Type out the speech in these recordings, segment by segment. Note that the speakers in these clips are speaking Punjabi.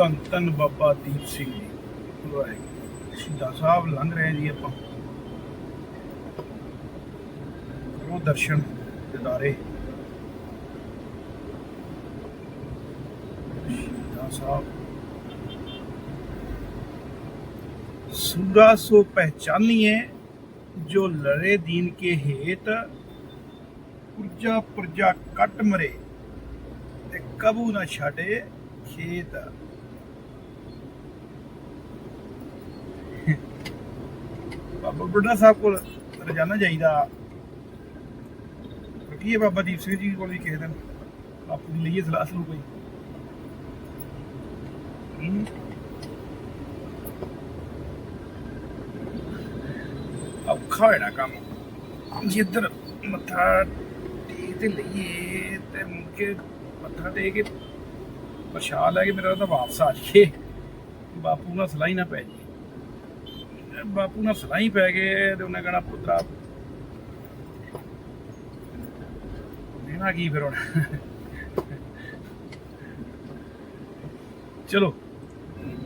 ਧੰਨ ਧੰਨ ਬਾਬਾ ਦੀਪ ਸਿੰਘ ਜੀ। ਵਾਹਿਗੁਰੂ। ਸਿੱਧਾ ਸਾਹਿਬ ਲੰਘ ਰਹੇ ਜੀ ਆਪਾਂ। ਉਹ ਦਰਸ਼ਨ ਦਿਦਾਰੇ। ਸਿੱਧਾ ਸਾਹਿਬ। ਸੂਰਾ ਸੋ ਪਹਿਚਾਨੀਏ, ਜੋ ਲੜੇ ਦੀਨ ਕੇ ਹੇਤ ਪੁਰਜਾ ਪੁਰਜਾ ਕੱਟ ਮਰੇ, ਤੇ ਕਬੂ ਨਾ ਛਾੜੇ ਖੇਤ। ਬਾਬਾ ਬੁੱਢਾ ਸਾਹਿਬ ਕੋਲ ਰੋਜ਼ਾਨਾ ਜਾਈਦਾ। ਕੀ ਹੈ ਬਾਬਾ ਦੀਪ ਸਿੰਘ ਜੀ ਕੋਲ ਵੀ ਕਿਸੇ ਦਿਨ ਬਾਪੂ ਦੀ ਲਈਏ ਸਲਾਹ ਸਲੂ ਕੋਈ? ਔਖਾ ਹੈ ਨਾ ਕੰਮ। ਜਿੱਧਰ ਮੱਥਾ ਟੇਕ ਤੇ ਲਈਏ ਤੇ ਮੁਕੇ ਮੱਥਾ ਟੇਕ ਕੇ ਪ੍ਰਸ਼ਾਦ ਲੈ ਕੇ ਮੇਰਾ ਤਾਂ ਵਾਪਸ ਆ ਜਾਈਏ। ਬਾਪੂ ਨਾਲ ਸਲਾਹ ਹੀ ਨਾ ਪੈ ਜੀ ਬਾਪੂ ਨਾਲ ਸਲਾਈ ਪੈ ਗਏ ਤੇ ਉਹਨੇ ਕਹਣਾ, ਪੁੱਤਰਾ, ਦੇਣਾ ਕੀ ਫਿਰ ਹੁਣ? ਚਲੋ,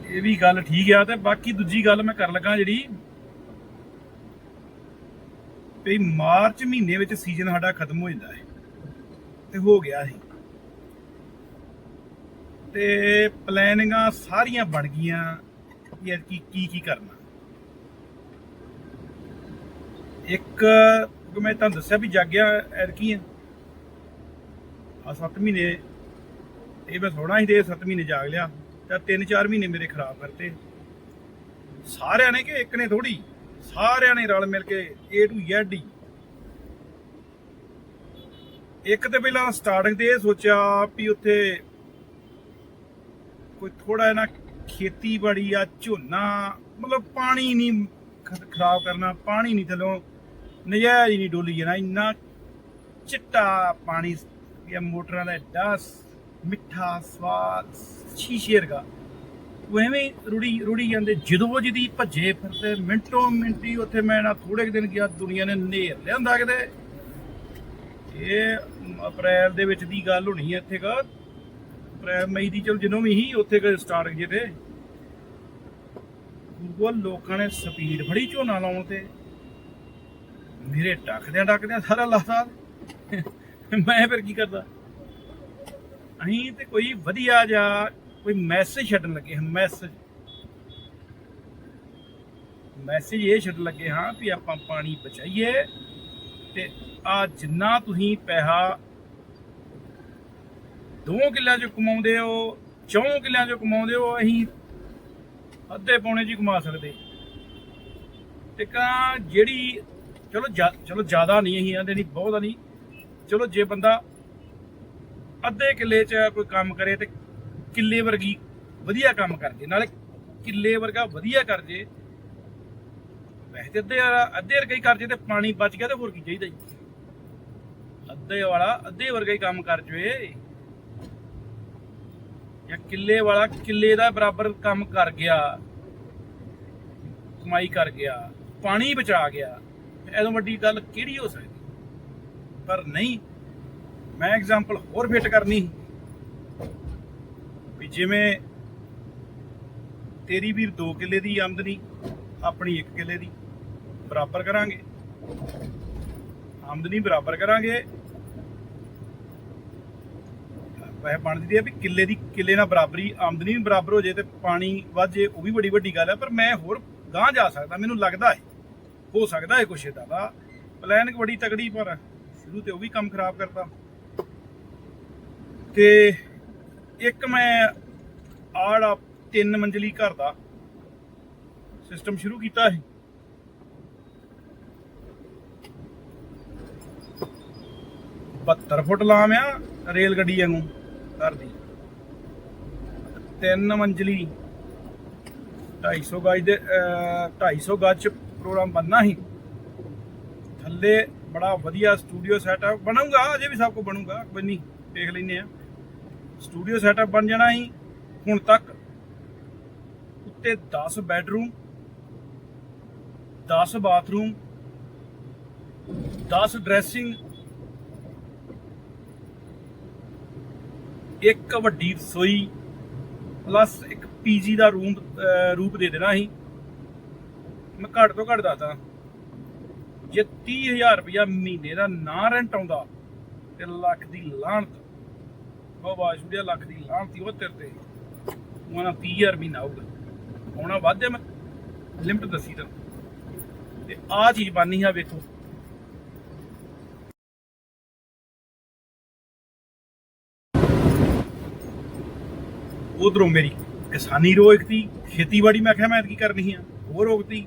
ਇਹ ਵੀ ਗੱਲ ਠੀਕ ਆ ਤੇ ਬਾਕੀ ਦੂਜੀ ਗੱਲ ਮੈਂ ਕਰ ਲੱਗਾ ਜਿਹੜੀ ਵੀ ਮਾਰਚ ਮਹੀਨੇ ਵਿੱਚ ਸੀਜ਼ਨ ਸਾਡਾ ਖਤਮ ਹੋ ਜਾਂਦਾ ਹੈ ਤੇ ਹੋ ਗਿਆ ਸੀ। ਤੇ ਪਲੈਨਿੰਗਾਂ ਸਾਰੀਆਂ ਬਣ ਗਈਆਂ ਯਾਰ ਕੀ ਕੀ ਕਰਨਾ। ਇੱਕ ਮੈਂ ਤੁਹਾਨੂੰ ਦੱਸਿਆ ਵੀ ਜਾਗਿਆ ਐਰਕੀ ਆ ਆ 7 ਮਹੀਨੇ, ਇਹ ਮੈਂ ਥੋੜਾ ਹੀ ਦੇ 7 ਮਹੀਨੇ ਜਾਗ ਲਿਆ। ਤਾਂ 3-4 ਮਹੀਨੇ ਮੇਰੇ ਖਰਾਬ ਕਰਤੇ। ਸਾਰਿਆਂ ਨੇ ਕਿ ਇੱਕ ਨੇ ਥੋੜੀ ਸਾਰਿਆਂ ਨੇ ਰਲ ਮਿਲ ਕੇ A to Z ਹੀ। ਇੱਕ ਤੇ ਪਹਿਲਾਂ ਸਟਾਰਟਿੰਗ ਤੇ ਇਹ ਸੋਚਿਆ ਵੀ ਉੱਥੇ ਕੋਈ ਥੋੜਾ ਨਾ ਖੇਤੀਬਾੜੀ ਆ ਝੋਨਾ, ਮਤਲਬ ਪਾਣੀ ਨਹੀਂ ਖਰਾਬ ਕਰਨਾ, ਪਾਣੀ ਨਹੀਂ ਥੱਲੋਂ ਨਜਾਇਜ਼ ਹੀ ਨਹੀਂ ਡੋਲੀ ਜਾਣਾ, ਇੰਨਾ ਚਿੱਟਾ ਪਾਣੀ ਇਹ ਮੋਟਰਾਂ ਦਾ ਐਡਾ ਮਿੱਠਾ ਸਵਾਦ, ਸ਼ੀਸ਼ੇ ਉਹ ਐਵੇਂ ਹੀ ਰੁੜੀ ਜਾਂਦੇ, ਜਦੋਂ ਜਦੀ ਭੱਜੇ ਫਿਰਦੇ, ਮਿੰਟੋ ਮਿੰਟੀ ਉੱਥੇ ਮੈਂ ਨਾ ਥੋੜੇ ਦਿਨ ਗਿਆ, ਦੁਨੀਆ ਨੇ ਨੇਰ ਲਿਆਂਦਾ ਕਿਤੇ। ਇਹ ਅਪ੍ਰੈਲ ਦੇ ਵਿੱਚ ਦੀ ਗੱਲ ਹੋਣੀ ਹੈ ਇੱਥੇ ਕਾ। ਅਪ੍ਰੈਲ, ਮਈ ਦੀ ਚਲ ਜਦੋਂ ਵੀ ਹੀ ਉੱਥੇ ਕ ਸਟਾਰਟ ਜੇ ਤੇ ਗੁਰਗੋਲ ਲੋਕਾਂ ਨੇ ਸਪੀਡ ਫੜੀ ਝੋਨਾ ਲਾਉਣ ਤੇ। ਮੇਰੇ ਟੱਕਦਿਆਂ ਟੱਕਦਿਆਂ ਸਾਰਾ ਲਾਤਾ। ਮੈਂ ਫਿਰ ਕੀ ਕਰਦਾ? ਅਸੀਂ ਤੇ ਕੋਈ ਵਧੀਆ ਜਿਹਾ ਕੋਈ ਮੈਸੇਜ ਛੱਡਣ ਲੱਗੇ ਹਾਂ ਮੈਸੇਜ ਮੈਸੇਜ ਇਹ ਛੱਡਣ ਲੱਗੇ ਹਾਂ ਵੀ ਆਪਾਂ ਪਾਣੀ ਬਚਾਈਏ ਤੇ ਆ ਜਿੰਨਾ ਤੁਸੀਂ ਪੈਸਾ ਦੋ ਕਿੱਲਿਆਂ ਚ ਕਮਾਉਂਦੇ ਹੋ, ਚੌਂ ਕਿੱਲਿਆਂ ਚੋਂ ਕਮਾਉਂਦੇ ਹੋ ਅਸੀਂ ਅੱਧੇ ਪੌਣੇ ਚ ਕਮਾ ਸਕਦੇ। ਤੇ ਕਾ ਜਿਹੜੀ ਚਲੋ ਚਲੋ ਜ਼ਿਆਦਾ ਨਹੀਂ, ਅਸੀਂ ਆਂਦੇ ਨਹੀਂ, ਬਹੁਤਾ ਨਹੀਂ। ਚਲੋ ਜੇ ਬੰਦਾ ਅੱਧੇ ਕਿੱਲੇ 'ਚ ਕੋਈ ਕੰਮ ਕਰੇ ਤੇ ਕਿੱਲੇ ਵਰਗੀ ਵਧੀਆ ਕੰਮ ਕਰ ਜੇ, ਨਾਲੇ ਕਿੱਲੇ ਵਰਗਾ ਵਧੀਆ ਕਰ ਜੇ। ਵੈਸੇ ਅੱਧੇ ਅੱਧੇ ਵਰਗਾ ਹੀ ਕਰ ਜੇ ਤੇ ਪਾਣੀ ਬਚ ਗਿਆ ਤੇ ਹੋਰ ਕੀ ਚਾਹੀਦਾ ਜੀ। ਅੱਧੇ ਵਾਲਾ, ਅੱਧੇ ਵਰਗਾ ਹੀ ਕੰਮ ਕਰ ਜਵੇ। ਜਾਂ ਕਿੱਲੇ ਵਾਲਾ, ਕਿੱਲੇ ਦਾ ਬਰਾਬਰ ਕੰਮ ਕਰ ਗਿਆ, ਕਮਾਈ ਕਰ ਗਿਆ, ਪਾਣੀ ਬਚਾ ਗਿਆ। ਐਦੋਂ ਵੱਡੀ ਗੱਲ ਕਿਹੜੀ ਹੋ ਸਕਦੀ? ਪਰ ਨਹੀਂ, ਮੈਂ ਐਗਜ਼ਾਮਪਲ ਹੋਰ ਫਿੱਟ ਕਰਨੀ। ਵੀ ਜਿਵੇਂ ਤੇਰੀ ਵੀਰ 2 ਕਿੱਲੇ ਦੀ ਆਮਦਨੀ, ਆਪਣੀ 1 ਕਿੱਲੇ ਦੀ, ਬਰਾਬਰ ਕਰਾਂਗੇ। ਆਮਦਨੀ ਬਰਾਬਰ ਕਰਾਂਗੇ। ਵੈਸੇ ਬਣਦੀ ਹੈ ਵੀ ਕਿੱਲੇ ਦੀ ਕਿੱਲੇ ਨਾਲ ਬਰਾਬਰੀ, ਆਮਦਨੀ ਵੀ ਬਰਾਬਰ ਹੋ ਜੇ ਤੇ ਪਾਣੀ ਵੱਧ ਜੇ, ਉਹ ਵੀ ਬੜੀ ਵੱਡੀ ਗੱਲ ਹੈ, ਪਰ ਮੈਂ ਹੋਰ ਗਾਂਹ ਜਾ ਸਕਦਾ, ਮੈਨੂੰ ਲੱਗਦਾ ਹੈ। ਹੋ ਸਕਦਾ ਹੈ ਕੁਛ ਏਦਾਂ ਦਾ। ਪਲਾਨ ਬੜੀ ਤਗੜੀ ਪਰ ਸ਼ੁਰੂ ਤੇ ਉਹ ਵੀ ਕੰਮ ਖਰਾਬ ਕਰਤਾ। ਤੇ ਇੱਕ ਮੈਂ ਆੜਾ ਤਿੰਨ ਮੰਜ਼ਲੀ ਘਰ ਦਾ ਸਿਸਟਮ ਸ਼ੁਰੂ ਕੀਤਾ ਸੀ। ਬਹੱਤਰ ਫੁੱਟ ਲਾਮ ਆ ਰੇਲ ਗੱਡੀ ਵਾਂਗੂ ਘਰ ਦੀ। ਤਿੰਨ ਮੰਜ਼ਲੀ 250 ਗਜ ਦੇ ਅਹ, 250 ਗਜ ਪ੍ਰੋਗਰਾਮ ਬੰਨਾ ਸੀ ਥੱਲੇ ਬੜਾ ਵਧੀਆ ਸਟੂਡੀਓ ਸੈਟਅਪ ਬਣੂਗਾ, ਅਜੇ ਵੀ ਸਭ ਕੁਝ ਬਣੂਗਾ, ਕੋਈ ਨਹੀਂ, ਦੇਖ ਲੈਨੇ ਆ ਸਟੂਡੀਓ ਸੈਟਅਪ ਬਣ ਜਾਣਾ ਸੀ ਹੁਣ ਤੱਕ ਉੱਤੇ 10 ਬੈਡਰੂਮ 10 ਬਾਥਰੂਮ 10 ਡਰੈਸਿੰਗ ਇੱਕ ਵੱਡੀ ਰਸੋਈ ਪਲੱਸ ਇੱਕ ਪੀਜੀ ਦਾ ਰੂਮ ਰੂਪ ਦੇ ਦੇਣਾ ਸੀ ਮੈਂ ਘੱਟ ਤੋਂ ਘੱਟ ਦੱਸਦਾ। ਜੇ 30000 ਰੁਪਇਆ ਮਹੀਨੇ ਦਾ ਨਾ ਰੈਂਟ ਆਉਂਦਾ, ਤੇ ਲੱਖ ਦੀ ਲਾਹਣਤ ਉਹ ਬਾਸ਼ੂੜਿਆ ਲੱਖ ਦੀ ਲਾਹਣਤ ਉਹ ਤੇਰੇ ਤੇ। ਉਹਨਾਂ 30000 ਮਹੀਨਾ ਆਊਗਾ। ਆਉਣਾ ਵਾਧੇ ਮੈਂ ਲਿਮਟ ਦੱਸੀ ਤਾਂ। ਤੇ ਆ ਚੀਜ਼ ਬਾਨੀ ਆ ਵੇਖੋ। ਉਧਰੋਂ ਮੇਰੀ ਕਿਸਾਨੀ ਰੋਕਤੀ ਖੇਤੀਬਾੜੀ ਮੈਂ ਕਿਹਾ ਮੈਂ ਕੀ ਕਰਨੀ ਆ, ਉਹ ਰੋਕਤੀ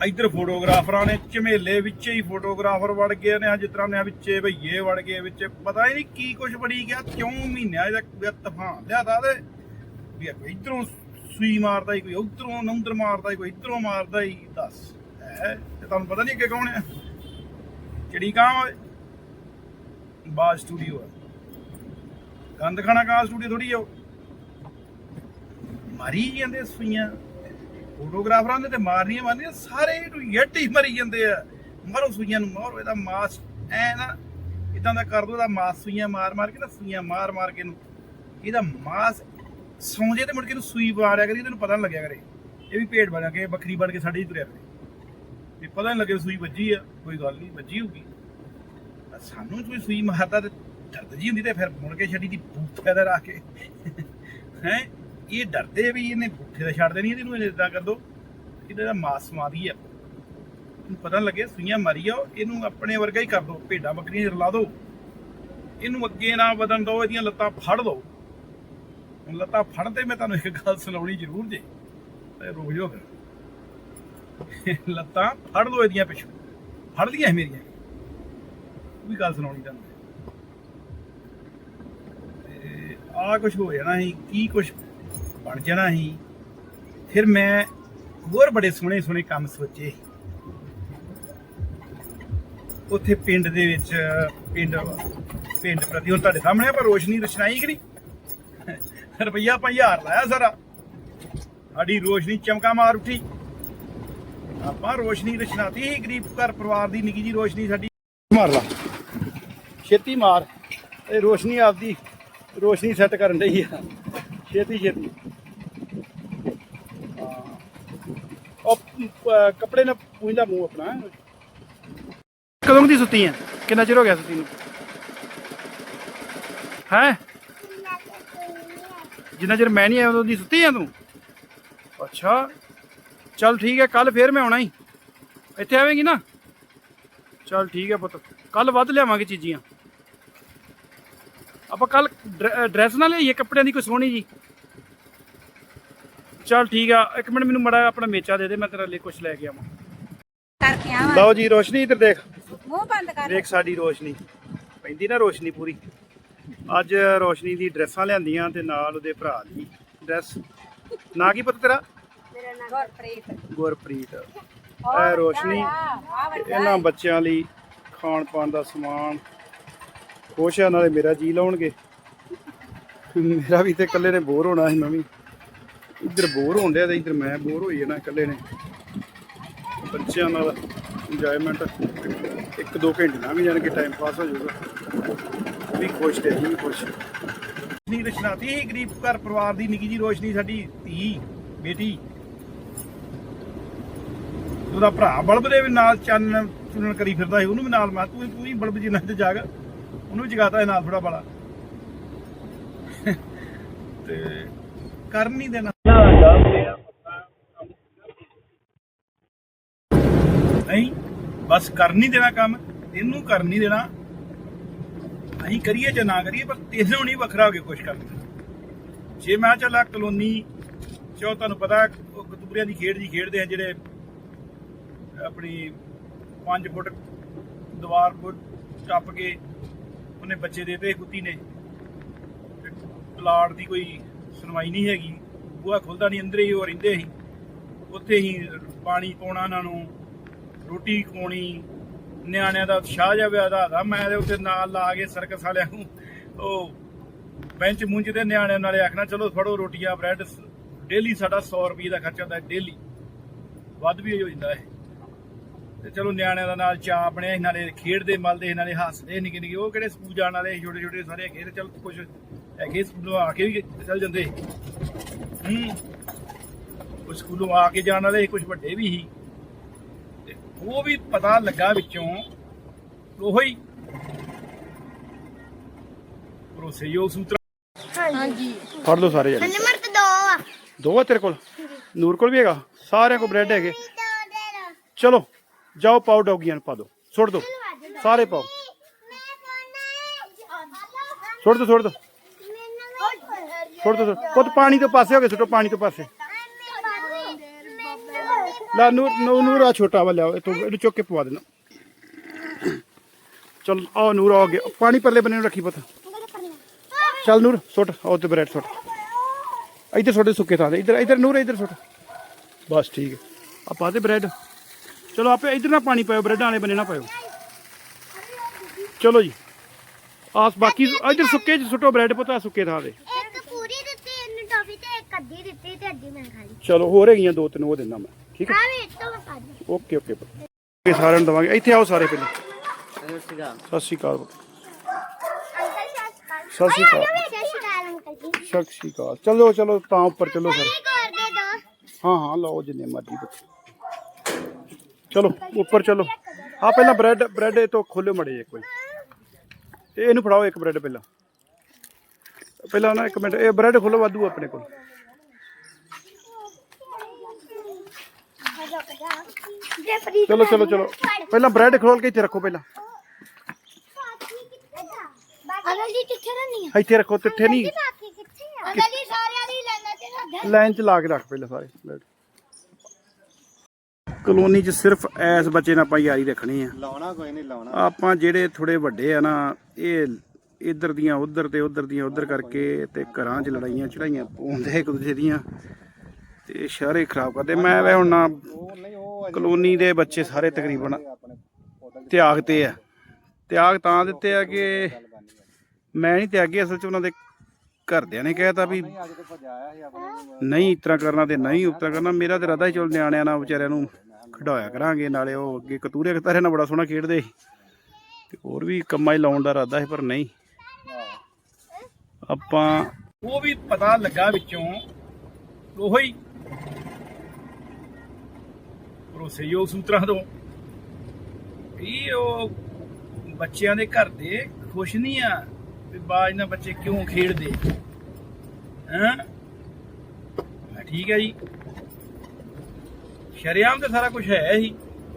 ਇੱਧਰ ਫੋਟੋਗ੍ਰਾਫਰਾਂ ਨੇ ਝਮੇਲੇ ਵਿੱਚ ਹੀ ਫੋਟੋਗ੍ਰਾਫਰ ਵੜ ਗਏ ਨੇ। ਜਿਸ ਤਰ੍ਹਾਂ ਨੇ ਵਿੱਚੇ ਭਈਏ ਵੜ ਗਏ, ਵਿੱਚ ਪਤਾ ਹੀ ਨਹੀਂ ਕੀ ਕੁਝ ਬੜੀ ਗਿਆ। ਕਿਉਂ ਮਹੀਨਿਆਂ ਦਾ ਤੂਫਾਨ ਲਿਆਦਾ ਤੇ ਵੀ ਕੋਈ ਇਧਰੋਂ ਸੂਈ ਮਾਰਦਾ ਹੀ, ਕੋਈ ਉਧਰੋਂ ਨੰਦਰ ਮਾਰਦਾ ਹੀ, ਕੋਈ ਇਧਰੋਂ ਮਾਰਦਾ ਹੀ। ਦੱਸ, ਹੈ ਤੁਹਾਨੂੰ ਪਤਾ ਨਹੀਂ ਅੱਗੇ ਕੌਣ ਹੈ? ਚਿੜੀ ਕਾਂ ਓਏ ਬਾਜ ਸਟੂਡੀਓ ਹੈ ਗੰਦ ਖਾਣਾ ਕਾਂ ਸਟੂਡੀਓ ਥੋੜੀ ਆ ਮਾਰੀ ਜਾਂਦੇ ਸੂਈਆਂ। ਫੋਟੋਗ੍ਰਾਫਰਾਂ ਦੇ ਤੇ ਮਾਰਨੀਆਂ ਮਾਰਨੀਆਂ ਸਾਰੇ ਨੂੰ ਯੱਟ ਹੀ ਮਰੀ ਜਾਂਦੇ ਆ। ਮਰੋ ਸੂਈਆਂ ਨੂੰ, ਮਾਰੋ ਇਹਦਾ ਮਾਸ, ਐ ਨਾ ਇਦਾਂ ਦਾ ਕਰ ਦੋ, ਇਹਦਾ ਮਾਸ ਸੂਈਆਂ ਮਾਰ ਮਾਰ ਕੇ ਨਾ, ਸੂਈਆਂ ਮਾਰ ਮਾਰ ਕੇ ਨੂੰ ਇਹਦਾ ਮਾਸ ਸੌਂਜੇ ਤੇ ਮੁੜ ਕੇ ਇਹਨੂੰ ਸੂਈ ਮਾਰਿਆ ਕਰੀ ਤੈਨੂੰ ਪਤਾ ਨਹੀਂ ਲੱਗਿਆ ਕਰੇ। ਇਹ ਵੀ ਭੇਡ ਬਣ ਕੇ ਬੱਕਰੀ ਬਣ ਕੇ ਸਾਡੇ ਹੀ ਤੁਰਿਆ ਕਰੇ ਪਤਾ ਨਹੀਂ ਲੱਗੇ ਸੂਈ ਵੱਜੀ ਆ, ਕੋਈ ਗੱਲ ਨਹੀਂ ਵੱਜੀ ਹੋਊਗੀ। ਤਾਂ ਸਾਨੂੰ ਕੋਈ ਸੂਈ ਮਾਰਦਾ ਤੇ ਦਰਦ ਜੀ ਹੁੰਦੀ ਤੇ ਫਿਰ ਮੁੜ ਕੇ ਛੱਡੀ ਦੀ ਬੂਥੇ ਪੈਦਾ ਰੱਖ ਕੇ। ਹੈ? ਇਹ ਡਰਦੇ ਵੀ ਇਹਨੇ ਬੂਥੇ ਦਾ ਛੱਡ ਦੇਣੀ ਇਹਨੂੰ ਇਦਾਂ ਕਰ ਦੋ। ਇਹਦਾ ਮਾਸ ਮਾਰੀ ਆ। ਇਹਨੂੰ ਪਤਾ ਨੀ ਲੱਗੇ, ਸੂਈਆਂ ਮਾਰੀ ਆ ਇਹਨੂੰ ਆਪਣੇ ਵਰਗਾ ਹੀ ਕਰ ਦੋ, ਭੇਡਾਂ ਬੱਕਰੀਆਂ ਰਲਾ ਦੋ। ਇਹਨੂੰ ਅੱਗੇ ਨਾ ਵਧਣ ਦੋ, ਇਹਦੀਆਂ ਲੱਤਾਂ ਫੜ ਲਓ ਹੁਣ ਲੱਤਾਂ ਫੜਨ ਤੇ ਮੈਂ ਤੁਹਾਨੂੰ ਇੱਕ ਗੱਲ ਸੁਣਾਉਣੀ ਜ਼ਰੂਰ ਜੇ। ਤੇ ਰੁਕ ਜਾਓ ਲੱਤਾਂ ਫੜ ਲਓ ਇਹਦੀਆਂ ਪਿੱਛੋਂ। ਫੜ ਲਈਆਂ ਸੀ ਮੇਰੀਆਂ। ਉਹ ਵੀ ਗੱਲ ਸੁਣਾਉਣੀ ਤੁਹਾਨੂੰ ਆ ਕੁਝ ਹੋ ਜਾਣਾ ਸੀ, ਕੀ ਕੁਝ ਬਣ ਜਾਣਾ ਸੀ। ਫਿਰ ਮੈਂ ਹੋਰ ਬੜੇ ਸੋਹਣੇ ਸੋਹਣੇ ਕੰਮ ਸੋਚੇ। ਉੱਥੇ ਪਿੰਡ ਦੇ ਵਿੱਚ ਪਿੰਡ ਪਿੰਡ ਪ੍ਰਤੀ ਹੁਣ ਤੁਹਾਡੇ ਸਾਹਮਣੇ ਆ, ਪਰ ਰੋਸ਼ਨੀ ਰਚਨਾਈ ਕਿ ਨਹੀਂ? ਰੁਪਈਆ 5000 ਲਾਇਆ ਸਾਰਾ। ਸਾਡੀ ਰੋਸ਼ਨੀ ਚਮਕਾ ਮਾਰ ਉੱਠੀ। ਆਪਾਂ ਰੋਸ਼ਨੀ ਰਚਨਾਤੀ ਗਰੀਬ ਘਰ ਪਰਿਵਾਰ ਦੀ ਨਿੱਕੀ ਜੀ ਰੋਸ਼ਨੀ ਸਾਡੀ ਮਾਰ ਲਾ। ਛੇਤੀ ਮਾਰ। ਇਹ ਰੋਸ਼ਨੀ ਆਪਦੀ ਰੋਸ਼ਨੀ ਸੈੱਟ ਕਰਨ ਡਈ ਆ। ਛੇਤੀ ਛੇਤੀ ਹਾਂ। ਉਹ ਅਹ, ਕੱਪੜੇ ਨਾਲ ਪੂੰਝਦਾ ਮੂੰਹ ਆਪਣਾ। ਕਦੋਂ ਦੀ ਸੁੱਤੀ ਆ ਕਿੰਨਾ ਚਿਰ ਹੋ ਗਿਆ ਸੁੱਤੀ ਨੂੰ? ਹੈ? ਜਿੰਨਾ ਚਿਰ ਮੈਂ ਨਹੀਂ ਆਇਆ ਉਦੋਂ ਦੀ ਸੁੱਤੀ ਆ ਤੂੰ? ਅੱਛਾ। ਚੱਲ ਠੀਕ ਹੈ ਕੱਲ ਫੇਰ ਮੈਂ ਆਉਣਾ ਹੀ ਇੱਥੇ ਆਵੇਂਗੀ ਨਾ? ਚੱਲ ਠੀਕ ਹੈ ਪੁੱਤ। ਕੱਲ ਵੱਧ ਲਿਆਵਾਂਗੇ ਚੀਜ਼ੀਆਂ। ਆਪਾਂ ਕੱਲ ਡਰੈਸ ਨਾ ਲਈਏ ਕੱਪੜਿਆਂ ਦੀ ਕੋਈ ਸੋਹਣੀ ਜੀ। ਚੱਲ ਠੀਕ ਆ ਇੱਕ ਮਿੰਟ ਮੈਨੂੰ ਮੜਾ ਆਪਣਾ ਮੇਚਾ ਦੇ ਦੇ ਮੈਂ ਤੇਰੇ ਲਈ ਕੁਝ ਲੈ ਕੇ ਆਵਾਂ। ਕਰਕੇ ਆਵਾਂ। ਲਓ ਜੀ ਰੋਸ਼ਨੀ ਇੱਧਰ ਦੇਖ। ਮੂੰਹ ਬੰਦ ਕਰ। ਦੇਖ ਸਾਡੀ ਰੋਸ਼ਨੀ। ਪੈਂਦੀ ਨਾ ਰੋਸ਼ਨੀ ਪੂਰੀ। ਅੱਜ ਰੋਸ਼ਨੀ ਦੀ ਡਰੈਸਾਂ ਲਿਆਂਦੀਆਂ ਤੇ ਨਾਲ ਉਹਦੇ ਭਰਾ ਦੀ ਡਰੈਸ। ਨਾ ਕੀ ਪੁੱਤ ਤੇਰਾ? ਮੇਰਾ ਨਾਮ ਗੁਰਪ੍ਰੀਤ। ਗੁਰਪ੍ਰੀਤ। ਇਹ ਰੋਸ਼ਨੀ ਇਹਨਾਂ ਬੱਚਿਆਂ ਲਈ ਖਾਣ ਪਾਣ ਦਾ ਸਮਾਨ। ਖੁਸ਼ ਆ ਨਾਲੇ ਮੇਰਾ ਜੀ ਲਾਉਣਗੇ। ਮੇਰਾ ਵੀ ਤੇ ਇਕੱਲੇ ਨੇ ਬੋਰ ਹੋਣਾ ਸੀ ਮੈਂ ਵੀ। ਇੱਧਰ ਬੋਰ ਹੋਣ ਡਿਆ ਤੇ ਇੱਧਰ ਮੈਂ ਬੋਰ ਹੋਈ ਜਾਣਾ ਇਕੱਲੇ ਨੇ। ਬੱਚਿਆਂ ਨਾਲ ਇੰਜੋਇਮੈਂਟ ਇੱਕ ਦੋ ਘੰਟੇ ਲੰਘ ਜਾਣਗੇ ਟਾਈਮ ਪਾਸ ਹੋ ਜਾਊਗਾ। ਵੀ ਖੁਸ਼ ਤੇ ਵੀ ਖੁਸ਼। ਨੀ ਰਚਨਾਤੀ ਗਰੀਬ ਘਰ ਪਰਿਵਾਰ ਦੀ ਨਿੱਕੀ ਜੀ ਰੋਸ਼ਨੀ ਸਾਡੀ ਧੀ, ਬੇਟੀ। ਉਹਦਾ ਭਰਾ ਬਲਬ ਦੇ ਵੀ ਨਾਲ ਚੰਨ ਚੁਣਨ ਕਰੀ ਫਿਰਦਾ ਸੀ, ਉਹਨੂੰ ਵੀ ਨਾਲ ਮੈਂ ਤੂੰ ਤੂੰ ਹੀ ਬਲਬ ਜਿੰਨਾ ਤੇ ਜਾਗ। ਉਹਨੂੰ ਵੀ ਜਗਾਤਾ ਸੀ ਨਾਲ ਥੋੜਾ ਬੜਾ ਤੇ ਕਰ ਨਹੀਂ ਦੇਣਾ ਨਹੀਂ ਬਸ ਕਰ ਨਹੀਂ ਦੇਣਾ ਕੰਮ, ਇਹਨੂੰ ਕਰ ਨਹੀਂ ਦੇਣਾ। ਅਸੀਂ ਕਰੀਏ ਜਾਂ ਨਾ ਕਰੀਏ, ਪਰ ਤੈਨੂੰ ਨਹੀਂ ਵੱਖਰਾ ਹੋ ਕੇ ਕੁਝ ਕਰਨਾ ਜੇ ਮੈਂ ਚੱਲਾ ਕਲੋਨੀ ਚੋ ਤੁਹਾਨੂੰ ਪਤਾ, ਉਹ ਕਤੂਰਿਆਂ ਦੀ ਖੇਡ ਜੀ ਖੇਡਦੇ ਆ ਜਿਹੜੇ ਆਪਣੀ 5 ਫੁੱਟ ਦੀਵਾਰ ਕੋ ਟੱਪ ਕੇ ਉਹਨੇ ਬੱਚੇ ਦੇਤੇ ਕੁੱਤੀ ਨੇ। ਪਲਾਟ ਦੀ ਕੋਈ ਸੁਣਵਾਈ ਨਹੀਂ ਹੈਗੀ। ਬੂਹਾ ਖੁੱਲਦਾ ਨਹੀਂ ਅੰਦਰ ਹੀ ਉਹ ਰਹਿੰਦੇ ਸੀ। ਉੱਥੇ ਹੀ ਪਾਣੀ ਪਾਉਣਾ ਉਹਨਾਂ ਨੂੰ। ਰੋਟੀ ਖਵਾਉਣੀ ਨਿਆਣਿਆਂ ਦਾ ਉਤਸ਼ਾਹ ਜਿਹਾ ਵਿਆਦਾ ਦਾ ਮੈਂ ਤੇ ਉੱਥੇ ਨਾਲ ਲਾ ਕੇ ਸਰਕਸ ਵਾਲਿਆਂ ਨੂੰ ਉਹ ਬੈਂਚ ਮੁੰਜ ਦੇ ਨਿਆਣਿਆਂ ਨਾਲੇ ਆਖਣਾ ਚਲੋ ਫੜੋ ਰੋਟੀਆਂ ਬ੍ਰੈਡ ਡੇਲੀ ਸਾਡਾ 100 ਰੁਪਏ ਦਾ ਖਰਚਾ ਹੁੰਦਾ ਡੇਲੀ ਵੱਧ ਵੀ ਹੋ ਜਾਂਦਾ ਹੈ ਤੇ ਚਲੋ ਨਿਆਣਿਆਂ ਦਾ ਨਾਲ ਚਾਅ ਬਣਿਆ ਇਹਨਾਂ ਨਾਲੇ ਖੇਡਦੇ ਮਲਦੇ ਸੀ, ਨਾਲੇ ਹੱਸਦੇ ਨਿੱਕੇ ਨਿੱਕੇ ਉਹ ਕਿਹੜੇ ਸਕੂਲ ਜਾਣ ਵਾਲੇ ਛੋਟੇ ਛੋਟੇ ਸਾਰੇ ਹੈਗੇ ਚਲ ਕੁਝ ਹੈਗੇ ਸਕੂਲੋਂ ਆ ਕੇ ਵੀ ਚੱਲ ਜਾਂਦੇ। ਹੂੰ। ਕੁਝ ਸਕੂਲੋਂ ਆ ਕੇ ਜਾਣ ਵਾਲੇ ਕੁਝ ਵੱਡੇ ਵੀ ਸੀ। ਉਹ ਵੀ ਪਤਾ ਲੱਗਾ ਵਿੱਚੋਂ ਉਹੋ ਹੀ ਭਰੋਸੇਯੋਗ ਸੂਤਰ। ਹਾਂਜੀ। ਫੜ ਲਓ ਸਾਰੇ ਜਣੇ। ਨੰਬਰ ਤੇ ਦੋ ਆ। ਦੋ ਆ ਤੇਰੇ ਕੋਲ? ਨੂਰ ਕੋਲ ਵੀ ਹੈਗਾ? ਸਾਰਿਆਂ ਕੋਲ ਬ੍ਰੈਡ ਹੈਗੇ। ਚਲੋ ਜਾਓ ਪਾਓ ਡੌਗੀਆਂ ਨੂੰ ਪਾ ਦਿਓ। ਸੁੱਟ ਦਿਓ। ਸਾਰੇ ਪਾਓ। ਸੁੱਟ ਦਿਓ ਸੁੱਟ ਦਿਓ। ਸੁੱਟ ਦਿਓ ਸੁੱਟ- ਪੁੱਤ ਪਾਣੀ ਤੋਂ ਪਾਸੇ ਹੋ ਕੇ ਸੁੱਟੋ ਪਾਣੀ ਤੋਂ ਪਾਸੇ। ਲਾ ਨੂਰ ਨੂਰ ਛੋਟਾ ਵਾ ਲਿਆਓ ਤੂੰ ਇਹਨੂੰ ਚੁੱਕ ਕੇ ਪਵਾ ਦੇਣਾ। ਚਲ ਆ ਨੂਰ ਆ ਗਿਆ। ਪਾਣੀ ਪਰਲੇ ਬੰਨੇ ਨੂੰ ਰੱਖੀ ਪੁੱਤ। ਚੱਲ ਨੂਰ ਸੁੱਟ ਉਹ ਤੇ ਬ੍ਰੈਡ ਸੁੱਟ। ਇੱਧਰ ਸੁੱਟ ਸੁੱਕੇ ਥਾਂ ਤੇ। ਇੱਧਰ ਇੱਧਰ ਨੂਰ ਇੱਧਰ ਸੁੱਟ। ਬਸ ਠੀਕ ਹੈ। ਆ ਪਾ ਦੇ ਬ੍ਰੈਡ। ਚਲੋ ਆਪੇ ਇੱਧਰ ਨਾ ਪਾਣੀ ਪਾਇਓ ਬ੍ਰੈਡ ਵਾਲੇ ਬੰਨੇ ਨਾ ਪਾਇਓ। ਚਲੋ ਜੀ। ਆਸ ਬਾਕੀ ਇੱਧਰ ਸੁੱਕੇ ਚ ਸੁੱਟੋ ਬ੍ਰੈਡ ਪੁੱਤ ਸੁੱਕੇ ਥਾਂ ਤੇ। ਇੱਕ ਪੂਰੀ ਦਿੱਤੀ ਇਹਨੂੰ ਟੌਫੀ ਤੇ ਇੱਕ ਅੱਧੀ ਦਿੱਤੀ ਤੇ ਅੱਧੀ ਮੈਂ ਖਾ ਲਈ। ਚਲੋ ਹੋਰ ਹੈਗੀਆਂ ਦੋ ਤਿੰਨ ਉਹ ਦਿੰਦਾ ਮੈਂ। ਠੀਕ ਹੈ? ਆ ਵੇ ਤੋਂ ਖਾ ਲਈ ਓਕੇ ਓਕੇ ਇਹ ਸਾਰਿਆਂ ਨੂੰ ਦਵਾਂਗੇ। ਇੱਥੇ ਆਓ ਸਾਰੇ ਪਹਿਲਾਂ। ਸਤਿ ਸ਼੍ਰੀ ਅਕਾਲ। ਸਤਿ ਸ਼੍ਰੀ ਅਕਾਲ। ਸਤਿ ਸ਼੍ਰੀ ਅਕਾਲ। ਅੰਕਲ। ਜੀ। ਸਤਿ ਸ਼੍ਰੀ ਅਕਾਲ। ਚਲੋ ਚਲੋ ਤਾਂ ਉੱਪਰ ਚਲੋ ਸਰ। ਦੋ ਹਾਂ ਹਾਂ ਲਓ ਜਿੰਨੇ ਮਰਜ਼ੀ ਬੱਚੇ ਚਲੋ ਉੱਪਰ ਚਲੋ। ਆ ਪਹਿਲਾਂ ਬ੍ਰੈਡ ਬ੍ਰੈਡ ਇਹ ਤੋਂ ਖੋਲਿਓ ਮੜੇ ਇੱਕ ਵਾਰੀ। ਇਹ ਇਹਨੂੰ ਫੜਾਓ ਇੱਕ ਬ੍ਰੈਡ ਪਹਿਲਾਂ। ਪਹਿਲਾਂ ਨਾ ਇੱਕ ਮਿੰਟ ਇਹ ਬ੍ਰੈਡ ਖੋਲੋ ਵਾਧੂ ਆਪਣੇ ਕੋਲ ਜੇ ਫਰੀ ਚਲੋ ਚਲੋ ਚਲੋ। ਪਹਿਲਾਂ ਬ੍ਰੈਡ ਖੋਲ ਕੇ ਇੱਥੇ ਰੱਖੋ ਪਹਿਲਾਂ। ਅੰਕਲ ਜੀ ਕਿੱਥੇ ਰਹਿੰਦੀ ਇੱਥੇ ਰੱਖੋ ਤਿੱਠੇ ਨਹੀਂ। ਆ? ਅੰਕਲ ਜੀ ਸਾਰਿਆਂ ਦੀ ਲੈਣਾ ਤੇ ਰੱਖ ਲਾਈਨ 'ਚ ਲਾ ਕੇ ਰੱਖ ਪਹਿਲਾਂ ਸਾਰੇ ਬ੍ਰੈਡ ਕਲੋਨੀ 'ਚ ਸਿਰਫ ਐਸ ਬੱਚੇ ਨਾਲ ਆਪਾਂ ਯਾਰੀ ਰੱਖਣੀ ਆ। ਲਾਉਣਾ ਕੋਈ ਨਹੀਂ ਲਾਉਣਾ। ਆਪਾਂ ਜਿਹੜੇ ਥੋੜੇ ਵੱਡੇ ਆ ਨਾ ਇਹ ਇੱਧਰ ਦੀਆਂ ਉੱਧਰ ਤੇ ਉੱਧਰ ਦੀਆਂ ਉੱਧਰ ਕਰਕੇ ਤੇ ਘਰਾਂ 'ਚ ਲੜਾਈਆਂ ਚੜਾਈਆਂ ਪਾਉਂਦੇ ਇੱਕ ਦੂਜੇ ਦੀਆਂ। ਤੇ ਸ਼ਹਿਰੇ ਖਰਾਬ ਕਰਦੇ। ਮੈਂ ਵੇ ਹੁਣ ਨਾ ਕਲੋਨੀ ਦੇ ਬੱਚੇ ਸਾਰੇ ਤਕਰੀਬਨ ਤਿਆਗ ਤੇ ਆ। ਤਿਆਗ ਤਾਂ ਦਿੱਤੇ ਆ ਕਿ ਮੈਂ ਨਹੀਂ ਤਿਆਗੇ, ਅਸਲ 'ਚ ਉਹਨਾਂ ਦੇ ਘਰਦਿਆਂ ਨੇ ਕਹਿਤਾ ਵੀ ਨਹੀਂ ਇਤਰਾ ਕਰਨਾ ਤੇ ਨਹੀਂ ਉਤਰਾ ਕਰਨਾ। ਮੇਰਾ ਤੇ ਰਦਾ ਹੀ ਚਲ ਨਿਆਣਿਆਂ ਨਾਲ ਵਿਚਾਰਿਆਂ ਨੂੰ ਖਿਡਾਇਆ ਕਰਾਂਗੇ, ਨਾਲੇ ਉਹ ਅੱਗੇ ਕਤੂਰੇ ਕਤਾਰੇ ਨਾਲ ਬੜਾ ਸੋਹਣਾ ਖੇਡਦੇ ਸੀ। ਤੇ ਹੋਰ ਵੀ ਕੰਮਾਂ ਹੀ ਲਾਉਣ ਦਾ ਇਰਾਦਾ ਸੀ, ਪਰ ਨਹੀਂ। ਆਪਾਂ ਉਹ ਵੀ ਪਤਾ ਲੱਗਾ ਵਿੱਚੋਂ, ਉਹੋ ਭਰੋਸੇਯੋਗ ਸੂਤਰਾਂ ਤੋਂ। ਵੀ ਉਹ ਬੱਚਿਆਂ ਦੇ ਘਰ ਦੇ ਖੁਸ਼ ਨਹੀਂ ਆ ਵੀ ਬਾਜ ਨਾਲ ਬੱਚੇ ਕਿਉਂ ਖੇਡਦੇ? ਹੈਂ? ਠੀਕ ਹੈ ਜੀ। ਸ਼ਰਿਆਮ ਤੇ ਸਾਰਾ ਕੁਝ ਹੈ ਹੀ।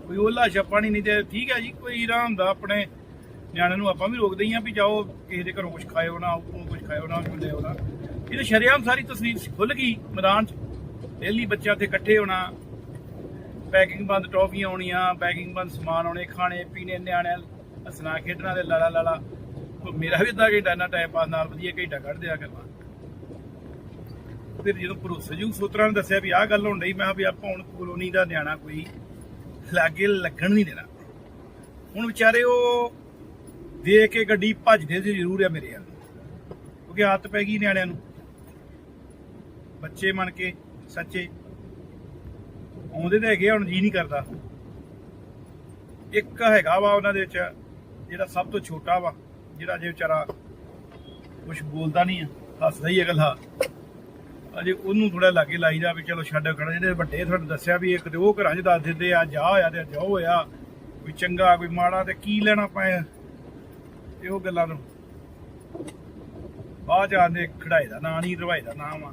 ਕੋਈ ਉਹਲਾ ਛੱਪਾ ਨਹੀਂ ਤੇ ਠੀਕ ਹੈ ਜੀ, ਕੋਈ ਰਾਹ ਹੁੰਦਾ ਆਪਣੇ ਨਿਆਣਿਆਂ ਨੂੰ ਆਪਾਂ ਵੀ ਰੋਕਦੇ ਹੀ ਆ ਵੀ ਜਾਓ, ਕਿਸੇ ਦੇ ਘਰੋਂ ਕੁਝ ਖਾਇਓ ਨਾ, ਉੱਪਰੋਂ ਕੁਝ ਖਾਇਓ ਨਾ ਕੁਝ ਲਿਓ ਨਾ। ਇਹ ਤਾਂ ਸ਼ਰਿਆਮ ਸਾਰੀ ਤਸਵੀਰ ਖੁੱਲ ਗਈ ਮੈਦਾਨ 'ਚ। ਡੇਲੀ ਬੱਚਿਆਂ ਤੇ ਇਕੱਠੇ ਹੋਣਾ ਪੈਕਿੰਗ ਬੰਦ ਟੌਫੀਆਂ ਆਉਣੀਆਂ, ਪੈਕਿੰਗ ਬੰਦ ਸਮਾਨ ਆਉਣੇ, ਖਾਣੇ, ਪੀਣੇ, ਨਿਆਣਿਆਂ, ਹੱਸਣਾ, ਖੇਡਣਾ ਤੇ ਲਾਲਾ ਲਾਲਾ। ਮੇਰਾ ਵੀ ਅੱਧਾ ਘੰਟਾ ਨਾ ਟਾਈਮ ਪਾਸ ਨਾਲ ਵਧੀਆ ਘੰਟਾ ਕੱਢ ਦਿਆ ਕਰਨਾ ਫਿਰ ਜਦੋਂ ਭਰੋਸੇਯੋਗ ਸੂਤਰਾਂ ਨੇ ਦੱਸਿਆ ਵੀ ਆਹ ਗੱਲ ਹੋਣ ਡਈ, ਮੈਂ ਕਿਹਾ ਵੀ ਆਪਾਂ ਹੁਣ ਕਲੋਨੀ ਦਾ ਨਿਆਣਾ ਕੋਈ ਲਾਗੇ ਲੱਗਣ ਨਹੀਂ ਦੇਣਾ। ਹੁਣ ਵਿਚਾਰੇ ਉਹ ਦੇਖ ਕੇ ਗੱਡੀ ਭੱਜਦੇ ਸੀ ਜ਼ਰੂਰ ਆ ਮੇਰੇ ਆ ਕਿਉਂਕਿ ਆਦਤ ਪੈ ਗਈ ਨਿਆਣਿਆਂ ਨੂੰ। ਬੱਚੇ ਮੰਨ ਕੇ ਸੱਚੇ। ਆਉਂਦੇ ਤਾਂ ਹੈਗੇ ਆ, ਹੁਣ ਜੀ ਨਹੀਂ ਕਰਦਾ। ਇੱਕ ਹੈਗਾ ਵਾ ਉਹਨਾਂ ਦੇ ਵਿੱਚ ਜਿਹੜਾ ਸਭ ਤੋਂ ਛੋਟਾ ਵਾ ਜਿਹੜਾ ਜੇ ਵਿਚਾਰਾ ਕੁਝ ਬੋਲਦਾ ਨਹੀਂ ਆ ਹੱਸਦਾ ਹੀ ਹੈ ਗੱਲਾਂ। ਅਜੇ ਉਹਨੂੰ ਥੋੜਾ ਲਾਗੇ ਲਾਈਦਾ ਵੀ ਚਲੋ ਛੱਡ ਖੜਾ ਜਿਹੜੇ ਵੱਡੇ ਤੁਹਾਨੂੰ ਦੱਸਿਆ ਵੀ ਇੱਕ ਤੇ ਉਹ ਘਰਾਂ 'ਚ ਦੱਸ ਦਿੰਦੇ ਆ ਜਾ ਹੋਇਆ ਤੇ ਜਾ ਹੋਇਆ ਕੋਈ ਚੰਗਾ ਕੋਈ ਮਾੜਾ ਤੇ ਕੀ ਲੈਣਾ ਪਾਇਆ ਇਹੋ? ਗੱਲਾਂ ਨੂੰ। ਬਾਅਦ ਚ ਆਂਦੇ ਖੜਾਈ ਦਾ ਨਾਂ ਨਹੀਂ ਰਵਾਈ ਦਾ ਨਾਮ ਆ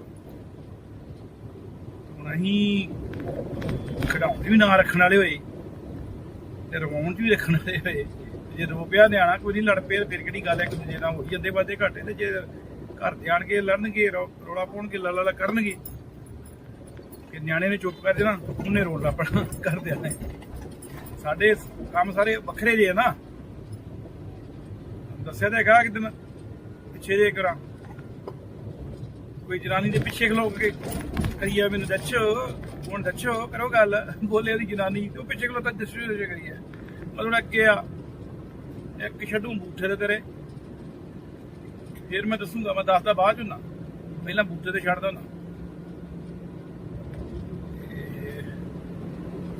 ਹੁਣ ਅਸੀਂ ਖੜਾਉਣ ਵੀ ਨਾਂ ਰੱਖਣ ਵਾਲੇ ਹੋਏ। ਤੇ ਰਵਾਉਣ ਵੀ ਰੱਖਣ ਵਾਲੇ ਹੋਏ। ਜੇ ਰੋ ਪਿਆ ਨਿਆਣਾ ਕੋਈ ਨਹੀਂ ਲੜ ਪਏ ਫਿਰ ਕਿਹੜੀ ਗੱਲ ਹੈ? ਇੱਕ ਦੂਜੇ ਨਾਲ ਹੋਈ ਜਾਂਦੇ ਬਾਦੇ ਘਾਟੇ ਤੇ ਜੇ ਘਰ ਦੇ ਕੇ ਲੜਨਗੇ, ਰੌ- ਪਾਉਣਗੇ, ਲਾ ਲਾ ਕਰਨਗੇ। ਕਿ ਨਿਆਣੇ ਨੇ ਚੁੱਪ ਕਰ ਜਾਣਾ, ਉਹਨੇ ਰੋਲਾ ਪੜਨਾ ਕਰ ਦੇਣਾ ਸਾਡੇ ਕੰਮ ਸਾਰੇ ਵੱਖਰੇ ਜੇ ਆ ਨਾ। ਦੱਸਿਆ ਤਾਂ ਹੈਗਾ ਕਿ ਦਿਨ, ਪਿੱਛੇ ਜੇ ਕਰਾਂ ਕੋਈ ਜਨਾਨੀ ਦੇ ਪਿੱਛੇ ਖਲੋ ਕੇ। ਕਰੀਆ ਮੈਨੂੰ ਦੱਸੋ ਹੁਣ ਦੱਸੋ ਕਰੋ ਗੱਲ, ਬੋਲੇ ਉਹਦੀ ਜਨਾਨੀ, ਉਹ ਪਿੱਛੇ ਖਲੋ ਤਾਂ ਦੱਸੋ ਜੇ ਕਰੀਏ ਮਤਲਬ ਅੱਗੇ ਆ, ਇੱਕ ਛੱਡੂ ਬੂਠੇ ਤੇ ਤੇਰੇ। ਫਿਰ ਮੈਂ ਦੱਸੂਗਾ, ਮੈਂ ਦੱਸਦਾ ਬਾਅਦ ਚ ਨਾ। ਪਹਿਲਾਂ ਬੂਟੇ ਤੇ ਛੱਡਦਾ ਨਾ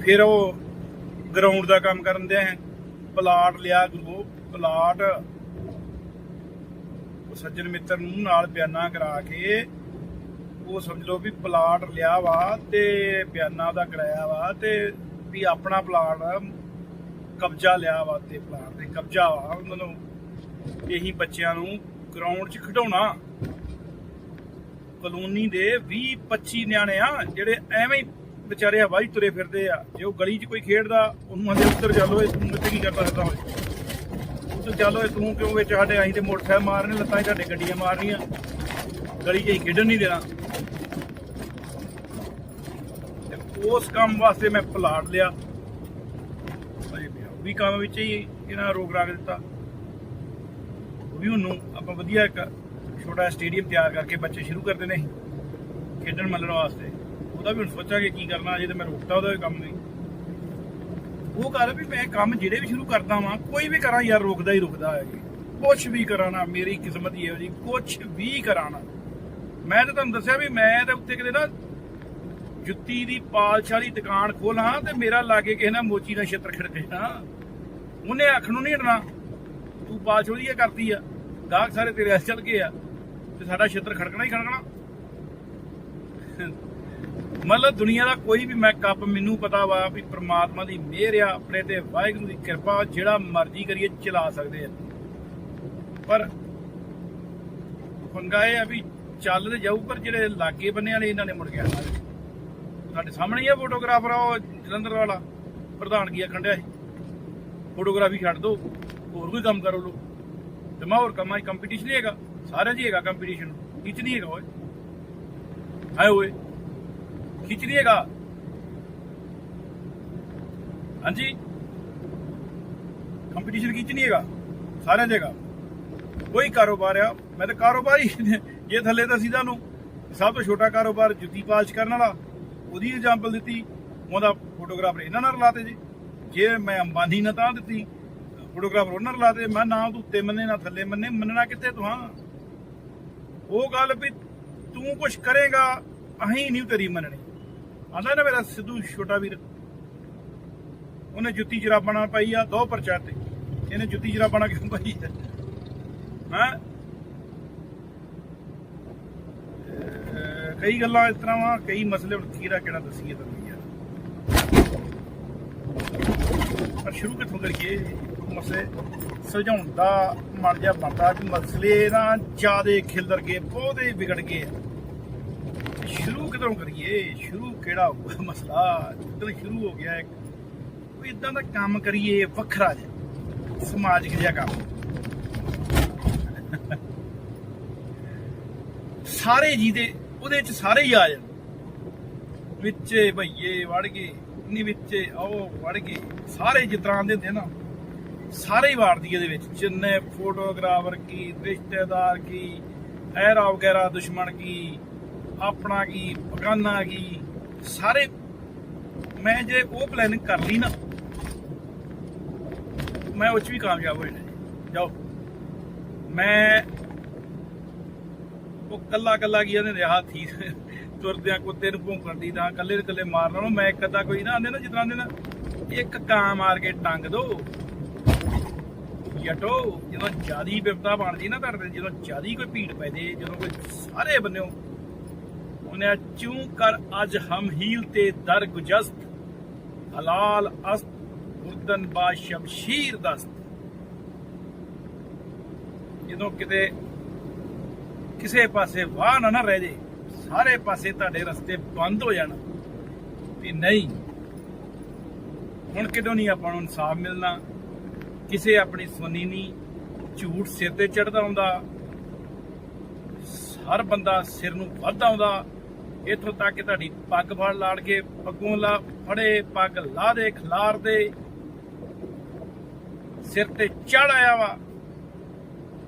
ਫਿਰ ਉਹ ਗਰਾਊਂਡ ਦਾ ਕੰਮ ਕਰਨ ਦੇ ਆ ਪਲਾਟ ਲਿਆ ਗੁਰੂ ਪਲਾਟ। ਸੱਜਣ ਮਿੱਤਰ ਨੂੰ ਨਾਲ ਬਿਆਨਾ ਕਰਾ ਕੇ ਉਹ ਸਮਝ ਲਓ ਵੀ ਪਲਾਟ ਲਿਆ ਵਾ ਤੇ ਬਿਆਨਾ ਦਾ ਕਰਾਇਆ ਵਾ ਤੇ ਵੀ ਆਪਣਾ ਪਲਾਟ ਕਬਜ਼ਾ ਲਿਆ ਵਾ ਤੇ ਪਲਾਟ ਤੇ ਕਬਜ਼ਾ ਵਾ ਮਤਲਬ ਨੂੰ ਇਹੀ ਬੱਚਿਆਂ ਨੂੰ ਗਰਾਊਂਡ 'ਚ ਖਿਡਾਉਣਾ। ਕਲੋਨੀ ਦੇ 20 25 ਨਿਆਣੇ ਆ ਜਿਹੜੇ ਐਵੇਂ ਹੀ ਵਿਚਾਰੇ ਹਵਾਈ ਤੁਰੇ ਫਿਰਦੇ ਆ, ਜੇ ਉਹ ਗਲੀ 'ਚ ਕੋਈ ਖੇਡਦਾ, ਉਹਨੂੰ ਆਂਦੇ ਉੱਧਰ ਚੱਲੋ ਇਹ ਤੂੰ ਇੱਥੇ ਕੀ ਕਰਦਾ ਫਿਰਦਾ ਹੋਏ ਉੱਧਰ ਚੱਲੋ ਇਹ ਤੂੰ ਕਿਉਂ ਵਿੱਚ ਸਾਡੇ ਆਈ ਤੇ ਮੋਟਰਸਾਈਕਲ ਮਾਰਨੇ, ਲੱਤਾਂ 'ਚ ਸਾਡੇ ਗੱਡੀਆਂ ਮਾਰਨੀਆਂ। ਗਲੀ 'ਚ ਹੀ ਖੇਡਣ ਨਹੀਂ ਦੇਣਾ ਤੇ ਉਸ ਕੰਮ ਵਾਸਤੇ ਮੈਂ ਪਲਾਟ ਲਿਆ। ਵੀ ਕੰਮ ਵਿੱਚ ਹੀ ਇਹਨਾਂ ਰੋਕ ਰਾਕ ਦਿੱਤਾ। ਵੀ ਉਹਨੂੰ ਆਪਾਂ ਵਧੀਆ ਇੱਕ ਛੋਟਾ ਸਟੇਡੀਅਮ ਤਿਆਰ ਕਰਕੇ ਬੱਚੇ ਸ਼ੁਰੂ ਕਰਦੇ ਨੇ। ਖੇਡਣ ਮੱਲਣ ਵਾਸਤੇ। ਉਹਦਾ ਵੀ ਹੁਣ ਸੋਚਾਂਗੇ ਕੀ ਕਰਨਾ ਜੇ ਤੇ ਮੈਂ ਰੋਕਤਾ ਉਹਦਾ ਕੰਮ ਨਹੀਂ ਉਹ ਕਰ ਵੀ ਮੈਂ ਕੰਮ ਜਿਹੜੇ ਵੀ ਸ਼ੁਰੂ ਕਰਦਾ ਵਾਂ, ਕੋਈ ਵੀ ਕਰਾਂ ਯਾਰ ਰੋਕਦਾ ਹੀ ਰੁਕਦਾ ਹੈ ਜੀ। ਕੁਝ ਵੀ ਕਰਾਂ ਨਾ, ਮੇਰੀ ਕਿਸਮਤ ਹੀ ਇਹੋ ਜੀ ਕੁਝ ਵੀ ਕਰਾਂ ਨਾ। ਮੈਂ ਤਾਂ ਤੁਹਾਨੂੰ ਦੱਸਿਆ ਵੀ ਮੈਂ ਤਾਂ ਉੱਤੇ ਕਿਤੇ ਨਾ ਜੁੱਤੀ ਦੀ ਪਾਲਸ਼ ਵਾਲੀ ਦੁਕਾਨ ਖੋਲਾਂ ਤੇ ਮੇਰਾ ਲਾਗੇ ਕਿਸੇ ਨਾਲ ਮੋਚੀ ਦਾ ਛਿੱਤਰ ਖੜਕੇ ਨਾ ਉਹਨੇ ਅੱਖ ਨੂੰ ਨਹੀਂ ਹਟਣਾ। ਤੂੰ ਪਾਲਸ਼ ਵਧੀਆ ਕਰਦੀ ਆ। ਗਾਹਕ ਸਾਰੇ ਤੇਰੇ ਐਸ ਚੱਲ ਗਏ ਆ। ਤੇ ਸਾਡਾ ਛਿੱਤਰ ਖੜਕਣਾ ਹੀ ਖੜਕਣਾ। ਮਤਲਬ ਦੁਨੀਆ ਦਾ ਕੋਈ ਵੀ ਮੈਂ ਕੱਪ ਮੈਨੂੰ ਪਤਾ ਵਾ ਵੀ ਪ੍ਰਮਾਤਮਾ ਦੀ ਮਿਹਰ ਆ, ਆਪਣੇ ਤੇ ਵਾਹਿਗੁਰੂ ਦੀ ਕਿਰਪਾ ਜਿਹੜਾ ਮਰਜ਼ੀ ਕਰੀਏ ਚਲਾ ਸਕਦੇ ਆ। ਪਰ ਪੰਗਾ ਇਹ ਆ ਵੀ ਚੱਲ ਤੇ ਜਾਊ, ਪਰ ਜਿਹੜੇ ਲਾਗੇ ਬੰਨੇ ਵਾਲੇ ਇਹਨਾਂ ਨੇ ਮੁੜ ਗਿਆ ਸਾਡੇ ਸਾਹਮਣੇ ਹੀ ਆ ਫੋਟੋਗ੍ਰਾਫਰ, ਆ ਉਹ ਜਲੰਧਰ ਵਾਲਾ। ਪ੍ਰਧਾਨਗੀ ਆਖਣ ਡਿਆ ਸੀ? ਫੋਟੋਗ੍ਰਾਫੀ ਛੱਡ ਦੋ, ਹੋਰ ਕੋਈ ਕੰਮ ਕਰੋ ਲੋ। ਤੇ ਮੈਂ ਹੋਰ ਕੰਮਾਂ 'ਚ ਕੰਪੀਟੀਸ਼ਨ ਹੈਗਾ, ਸਾਰਿਆਂ 'ਚ ਹੀ ਹੈਗਾ ਕੰਪੀਟੀਸ਼ਨ ਕਿਚ ਨਹੀਂ ਹੈਗਾ, ਓਏ। ਹਾਏ ਓਏ, ਖਿੱਚ ਨਹੀਂ ਹੈਗਾ। ਹਾਂਜੀ? ਕੰਪੀਟੀਸ਼ਨ ਖਿੱਚ ਨਹੀਂ ਹੈਗਾ, ਸਾਰਿਆਂ 'ਚ ਹੈਗਾ। ਕੋਈ ਕਾਰੋਬਾਰ ਆ, ਮੈਂ ਤਾਂ ਕਾਰੋਬਾਰ ਹੀ ਜੇ ਥੱਲੇ ਤਾਂ ਸਿੱਧਾ ਨੂੰ ਸਭ ਤੋਂ ਛੋਟਾ ਕਾਰੋਬਾਰ ਜੁੱਤੀ ਪਾਲਿਸ਼ ਕਰਨ ਵਾਲਾ। ਉਹਦੀ ਐਗਜ਼ਾਮਪਲ ਦਿੱਤੀ, ਉਹਦਾ ਫੋਟੋਗ੍ਰਾਫਰ ਇਹਨਾਂ ਨਾਲ ਰਲਾਤੇ ਜੀ। ਜੇ ਮੈਂ ਅੰਬਾਨੀ ਨਾਲ ਤਾਂ ਦਿੱਤੀ ਫੋਟੋਗ੍ਰਾਫਰ ਉਹਨਾਂ ਨਾਲ ਰਲਾਤੇ, ਮੈਂ ਨਾ ਤੂੰ ਉੱਤੇ ਮੰਨੇ, ਨਾ ਥੱਲੇ ਮੰਨੇ, ਮੰਨਣਾ ਕਿੱਥੇ ਤੂੰ? ਹਾਂ ਉਹ ਗੱਲ ਵੀ ਤੂੰ ਕੁਝ ਕਰੇਗਾ ਅਹੀਂ ਨਹੀਂ ਤੇਰੀ ਮੰਨਣੀ। ਆਂਦਾ ਨਾ ਮੇਰਾ ਸਿੱਧੂ ਛੋਟਾ ਵੀਰ, ਉਹਨੇ ਜੁੱਤੀ ਜਰਾਬਾਂ ਨਾਲ ਪਾਈ ਆ, ਦੋ ਪਰਚਾ ਤੇ। ਇਹਨੇ ਜੁੱਤੀ ਜਰਾਬਾਂ ਨਾਲ ਕਿਉਂ ਪਾਈ ਹੈ ਹਾਂ? ਕਈ ਗੱਲਾਂ ਇਸ ਤਰ੍ਹਾਂ ਵਾ, ਕਈ ਮਸਲੇ, ਹੁਣ ਕਿਹੜਾ ਕਿਹੜਾ ਦੱਸੀਏ ਤੁਹਾਨੂੰ ਯਾਰ। ਪਰ ਸ਼ੁਰੂ ਕਿੱਥੋਂ ਕਰੀਏ? ਮਸਲੇ ਸੁਲਝਾਉਣ ਦਾ ਮਨ ਜਿਹਾ ਬਣਦਾ ਕਿ ਮਸਲੇ ਨਾ ਜਿਆਦੇ ਖਿਲਰ ਗਏ, ਬਹੁਤੇ ਵਿਗੜ ਗਏ ਸ਼ੁਰੂ ਕਿੱਧਰੋਂ ਕਰੀਏ? ਸ਼ੁਰੂ ਕਿਹੜਾ ਹੋਊਗਾ ਮਸਲਾ? ਜਦੋਂ ਸ਼ੁਰੂ ਹੋ ਗਿਆ ਇੱਕ। ਕੋਈ ਇਦਾਂ ਦਾ ਕੰਮ ਕਰੀਏ, ਵੱਖਰਾ ਜਿਹਾ, ਸਮਾਜਿਕ ਜਿਹਾ ਕੰਮ। ਸਾਰੇ ਜੀ ਦੇ ਉਹਦੇ ਚ ਸਾਰੇ ਹੀ ਆ ਜਾਣ ਵਿੱਚੇ ਭਈਏ ਵੜ ਗਏ ਨਹੀਂ ਵਿੱਚੇ ਆਓ ਵੜ ਗਏ। ਸਾਰੇ ਜਿਸ ਦੇ ਹੁੰਦੇ ਨਾ, ਸਾਰੇ ਹੀ ਵਾੜਦੀ ਇਹਦੇ ਵਿੱਚ। ਜਿੰਨੇ ਫੋਟੋਗ੍ਰਾਫਰ ਕੀ, ਰਿਸ਼ਤੇਦਾਰ ਕੀ, ਐਰਾ ਵਗੈਰਾ ਦੁਸ਼ਮਣ ਕੀ, ਆਪਣਾ ਕੀ, ਬਗਾਨਾ ਕੀ, ਸਾਰੇ ਮੈਂ ਜੇ ਉਹ ਪਲੈਨਿੰਗ ਕਰ ਲਈ ਨਾ, ਮੈਂ ਉਹ 'ਚ ਵੀ ਕਾਮਯਾਬ ਹੋ ਜਾਣਾ। ਜਾਓ। ਮੈਂ ਉਹ ਕੱਲਾ ਕੱਲਾ ਕੀ ਇਹਨੇ ਰਿਹਾ ਥੀ ਤੁਰਦਿਆਂ ਕੁੱਤੇ ਨੂੰ ਭੌਂਕਣ ਦੀ ਤਾਂ ਕੱਲੇ ਕੱਲੇ ਮਾਰਨ ਨਾਲੋਂ ਮੈਂ ਇੱਕ ਅੱਧਾ ਕੋਈ ਨਾ, ਆਂਦੇ ਨਾ ਜਿਸ ਦੇ ਨਾ, ਇੱਕ ਕਾਂ ਮਾਰ ਕੇ ਟੰਗ ਦੋ। ਯਟੋ ਜਦੋਂ ਜਿਆਦੀ ਵਿਪਤਾ ਬਣਦੀ ਨਾ ਤੁਹਾਡੇ ਜਦੋਂ ਜਿਆਦੀ ਕੋਈ ਭੀੜ ਪੈ ਜਦੋਂ ਕੋਈ ਸਾਰੇ ਬੰਨਿਓ, ਉਹਨੇ ਚੂੰ ਕਰ ਅੱਜ ਹਮ ਹੀਲ ਤੇ ਦਰ ਗੁਜਸਤ, ਹਲਾਲ ਅਸਤ ਉਰਦਨ ਬਾ ਸ਼ਮਸ਼ੀਰ ਦਸਤ। ਜਦੋਂ ਕਿਤੇ ਕਿਸੇ ਪਾਸੇ ਵਾਹ ਨਾ ਨਾ ਰਹਿ ਜੇ, ਸਾਰੇ ਪਾਸੇ ਤੁਹਾਡੇ ਰਸਤੇ ਬੰਦ ਹੋ ਜਾਣ। ਵੀ ਨਹੀਂ, ਹੁਣ ਕਿਦੋਂ ਨਹੀਂ ਆਪਾਂ ਨੂੰ ਇਨਸਾਫ ਮਿਲਣਾ? ਕਿਸੇ ਆਪਣੀ ਸੁਣੀ ਨਹੀਂ, ਝੂਠ ਸਿਰ ਤੇ ਚੜਦਾ ਆਉਂਦਾ। ਹਰ ਬੰਦਾ ਸਿਰ ਨੂੰ ਵੱਧ ਆਉਂਦਾ। ਇੱਥੋਂ ਤੱਕ ਕਿ ਤੁਹਾਡੀ ਪੱਗ ਫੜ ਲਾੜ ਕੇ ਪੱਗੋਂ ਲਾ ਫੜੇ, ਪੱਗ ਲਾ ਦੇ, ਖਿਲਾਰ ਦੇ। ਸਿਰ ਤੇ ਚੜ ਆਇਆ ਵਾ।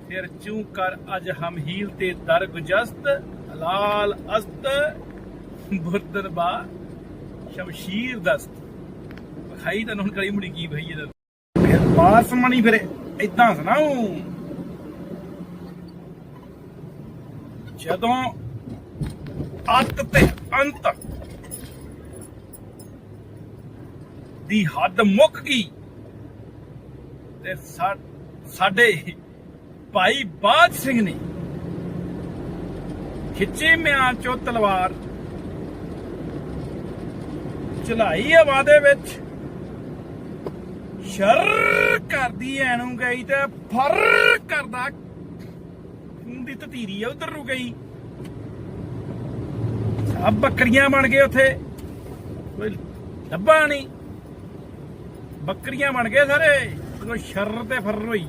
ਫਿਰ ਚੂ ਕਰ ਅਜ ਹਮ ਹੀਲ ਤੇ ਦਰ ਗੁਜਸਤ ਹਲਾਲ ਅਸਤ ਬੁਰਦਰ ਸ਼ਮਸ਼ੀਰ ਦਸਤ। ਖਾਈ ਤਾਂ ਹੁਣ ਕਲੀ ਮੁੜੀ ਕੀ ਭਈ ਇਹਦਾ ਫਿਰ ਬਾਹਰ ਸਮਣੀ ਫਿਰ ਇਦਾਂ ਸੁਣਾਉ ਜਦੋਂ ਅੱਤ ਤੇ ਅੰਤ ਦੀ ਹੱਦ ਮੁੱਕ ਗਈ, ਤੇ ਸਾਡੇ ਭਾਈ ਬਾਜ ਸਿੰਘ ਨੇ ਖਿੱਚੀ ਮਿਆਂ ਚੋਂ ਤਲਵਾਰ, ਚਲਾਈ ਹਵਾ ਦੇ ਵਿੱਚ। ਸ਼ਰ ਕਰਦੀ ਐਨੂੰ ਗਈ ਤੇ ਫਰ ਕਰਦਾ। ਖੂਨ ਦੀ ਤਤੀਰੀ ਆ, ਉਧਰ ਨੂੰ ਗਈ ਸਭ ਬੱਕਰੀਆਂ ਬਣ ਗਏ ਉੱਥੇ। ਕੋਈ ਲੱਭਾ ਨਹੀਂ। ਬੱਕਰੀਆਂ ਬਣ ਗਏ ਸਾਰੇ। ਕੋਈ ਸ਼ਰ ਤੇ ਫਰ ਹੋਈ।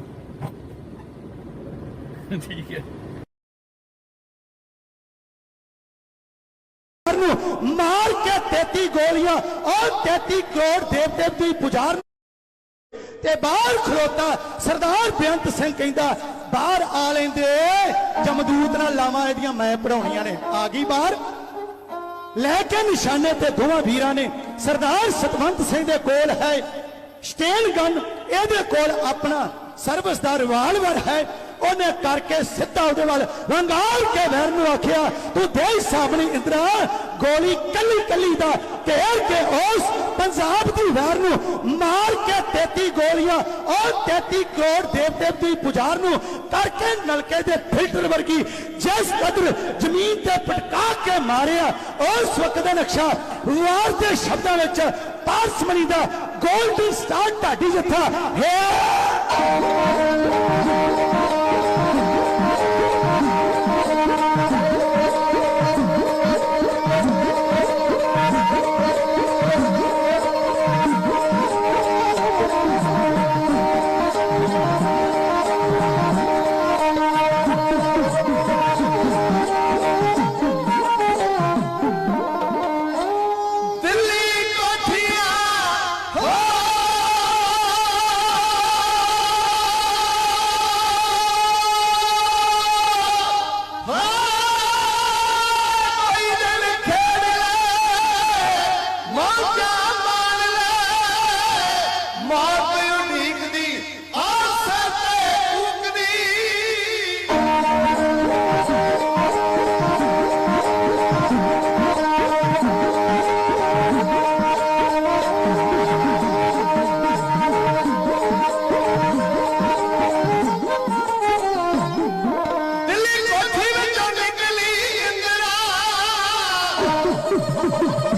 ਠੀਕ ਹੈ। ਨੂੰ ਮਾਰ ਕੇ 33 ਗੋਲੀਆਂ ਔਰ 33 ਕਰੋੜ ਦੇਵ ਦੇਵ ਤੇ ਬਾਹਰ ਖਲੋਤਾ ਸਰਦਾਰ ਬੇਅੰਤ ਸਿੰਘ ਕਹਿੰਦਾ, ਬਾਹਰ ਆ ਲੈਂਦੇ, ਜਮਦੂਤ ਨਾਲ ਲਾਵਾਂ ਇਹਦੀਆਂ ਮੈਂ ਪੜਾਉਣੀਆਂ ਨੇ। ਆ ਗਈ ਬਾਹਰ। ਲੈ ਕੇ ਨਿਸ਼ਾਨੇ ਤੇ ਦੋਵਾਂ ਵੀਰਾਂ ਨੇ, ਸਰਦਾਰ ਸਤਵੰਤ ਸਿੰਘ ਦੇ ਕੋਲ ਹੈ, ਸਟੇਨ ਗਨ, ਇਹਦੇ ਕੋਲ ਆਪਣਾ ਸਰਵਿਸ ਦਾ ਰਿਵਾਲਵਰ ਹੈ। ਉਹਨੇ ਕਰਕੇ ਸਿੱਧਾ ਉਹਦੇ ਵੱਲ ਵੰਗਾਲ ਕੇ ਵੈਰ ਨੂੰ ਆਖਿਆ, ਤੂੰ ਦੇ ਸਾਹਮਣੇ ਇੰਦਰਾ, ਗੋਲੀ ਕੱਲੀ ਕੱਲੀ ਦਾ ਘੇਰ ਕੇ ਉਸ ਪੰਜਾਬ ਦੀ ਵੈਰ ਨੂੰ ਮਾਰ ਕੇ 33 ਗੋਲੀਆਂ ਔਰ 33 ਕਰੋੜ ਦੇਵ ਦੀ ਪੁਜਾਰ ਨੂੰ ਕਰਕੇ ਨਲਕੇ ਦੇ ਫਿਲਟਰ ਵਰਗੀ ਜਿਸ ਕਦਰ ਜ਼ਮੀਨ ਤੇ ਪਟਕਾ ਕੇ ਮਾਰਿਆ, ਉਸ ਵਕਤ ਦਾ ਨਕਸ਼ਾ ਵਾਰ ਦੇ ਸ਼ਬਦਾਂ ਵਿੱਚ ਪਾਰਸਮਣੀ ਦਾ ਗੋਲਡਨ ਸਟਾਰ ਢਾਡੀ ਜੱਥਾ ਹੈ। Ha ha ha ha!